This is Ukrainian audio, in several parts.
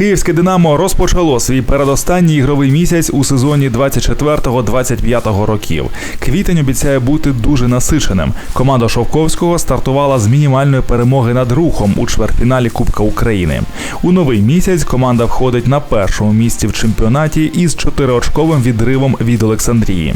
Київське Динамо розпочало свій передостанній ігровий місяць у сезоні 24-25 років. Квітень обіцяє бути дуже насиченим. Команда Шовковського стартувала з мінімальної перемоги над рухом у чвертьфіналі Кубка України. У новий місяць команда входить на першому місці в чемпіонаті із чотириочковим відривом від Олександрії.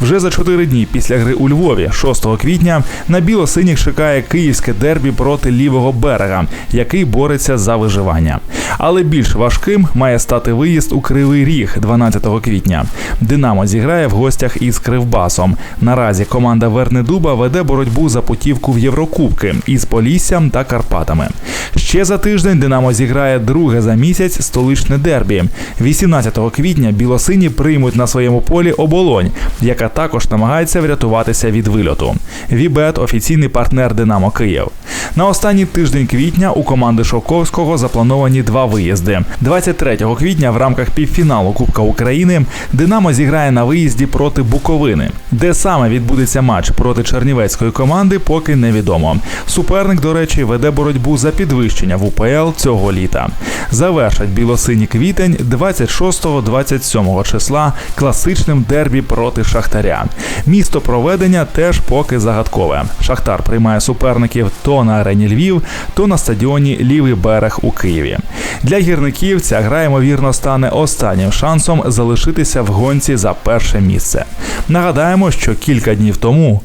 Вже за чотири дні після гри у Львові, 6 квітня, на білосиніх чекає київське дербі проти лівого берега, який бореться за виживання. Але більш важким має стати виїзд у Кривий Ріг 12 квітня. Динамо зіграє в гостях із Кривбасом. Наразі команда Вернедуба веде боротьбу за путівку в Єврокубки із Поліссям та Карпатами. Ще за тиждень Динамо зіграє друге за місяць столичне дербі. 18 квітня білосині приймуть на своєму полі оболонь, яка також намагається врятуватися від вильоту. Вібет офіційний партнер Динамо Київ. На останній тиждень квітня у команди Шовковського заплановані два виїзди. 23 квітня в рамках півфіналу Кубка України Динамо зіграє на виїзді проти Буковини. Де саме відбудеться матч проти чернівецької команди, поки невідомо. Суперник, до речі, веде боротьбу за підвищення в УПЛ цього літа. Завершать білосиній квітень 26-27 числа класичним дербі проти Шахтаря. Місто проведення теж поки загадкове. Шахтар приймає суперників то на арені Львів, то на стадіоні Лівий берег у Києві. Для гірників ця гра ймовірно стане останнім шансом залишитися в гонці за перше місце. Нагадаємо, що кілька днів тому